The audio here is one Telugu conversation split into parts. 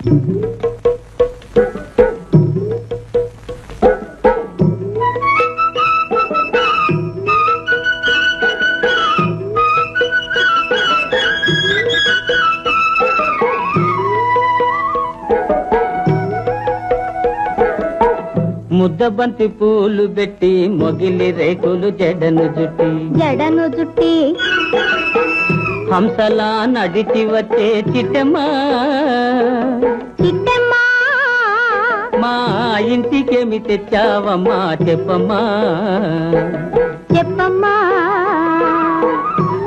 ముద్దబంతి పూలు పెట్టి మొగిలి రేకులు జడను జుట్టి. జడను జుట్టి. హంసలా నడిచి వచ్చే చిట్టమ్మా. చిట్టమ్మా. మా ఇంటికేమి తెచ్చావమ్మా చెప్పమ్మా. చెప్పమ్మా.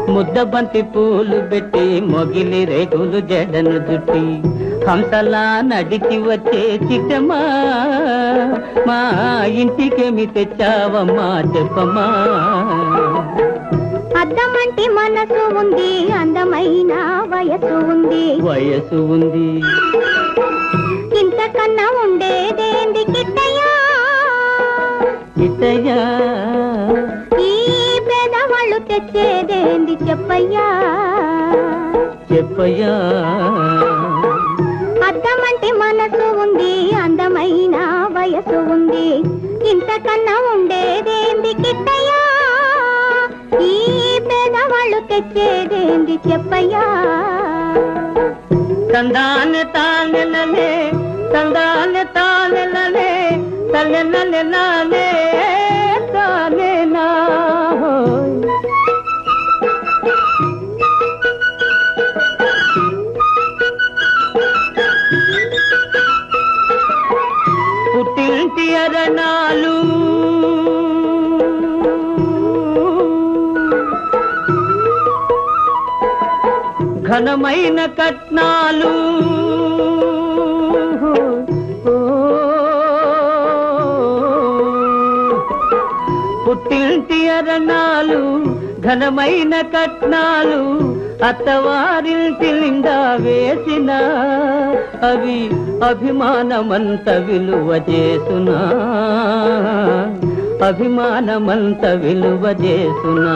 ముద్దబంతి పూలు పెట్టి మొగిలి రేకులు జడను జుట్టి హంసలా నడిచి వచ్చే చిట్టమ్మా. మా ఇంటికేమి తెచ్చావమ్మా చెప్పమ్మా. అద్దమంటి మనసు ఉంది అందమైన వయసు ఉంది. వయసు ఉంది. ఇంతకన్నా ఉండేదేంది కిట్టయ్యా? ఇతయా ఈ పేదవాళ్ళు తెచ్చేదేంది చెప్పయ్యా? చెప్పయ్యా. అద్దమంటి మనసు ఉంది అందమైన వయసు ఉంది. ఇంతకన్నా ఉండేదేంది కిట్టయ్యా? తెచ్చేదేంది చెప్పయ్యా? తందాన్ని తానెలనే తందాన్ని తానెలనే తల్లెనలెనానే తానేనా పుట్టింటి అరణాలు ఘనమైన కట్నాలు. ఓ, పుట్టింటి అరణాలు ఘనమైన కట్నాలు అత్తవారింటి నిండా వేసిన అవి అభిమానమంత విలువ చేసునా అభిమానమంత విలువ చేసునా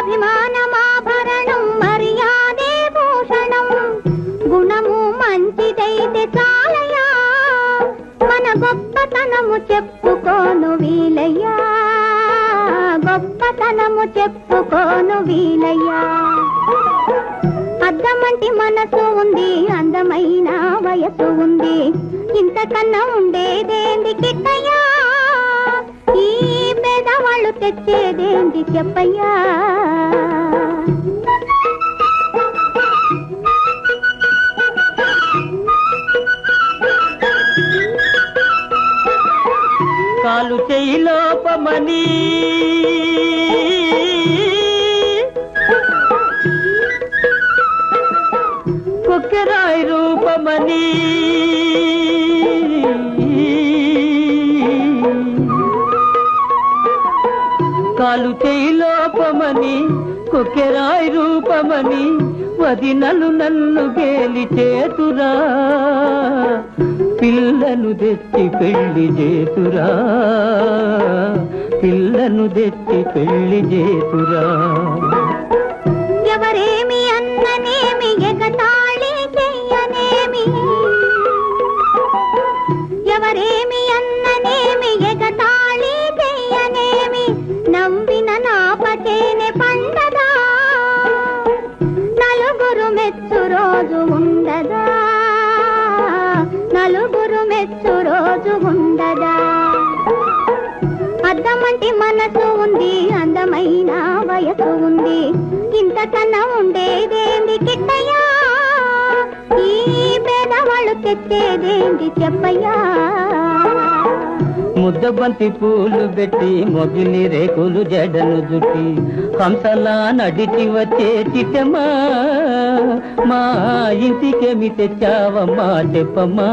అభిమానమాభరణం మర్యాదే భూషణం గుణము గొప్పతనము చెప్పుకోను వీలయ్యా. గొప్పతనము చెప్పుకోను వీలయ్యా. అద్దమంటి మనసు ఉంది అందమైన వయసు ఉంది. ఇంతకన్నా ఉండేదేంది కిట్టయ్యా? ఈ పేదవాళ్ళు తెచ్చేదేంది చెప్పయ్యా? కాలు లోపమని. కుక్కెరాయి రూపమని. కాలు చేయి లోపమని కుక్కెరాయి రూపమని వదినలు నన్ను గేలి చేతురా. పిల్లను తెచ్చి పెళ్ళి చేతురా. పిల్లను తెచ్చి పెళ్ళి చేతురా. చూద్దామంటే మనసు ఉంది అందమైన వయసు ఉంది. ఇంతకన్నా ఉండేదేంది కిట్టయ్యా? ఈ పేదవాళ్ళు తెచ్చేదేంది చెప్పయ్యా? ముద్దబంతి పూలు పెట్టి మొగిలి రేకులు జడను జుట్టి హంసలా నడిచి వచ్చే చిట్టమ్మా. మా ఇంటికేమి తెచ్చావమ్మా చెప్పమ్మా.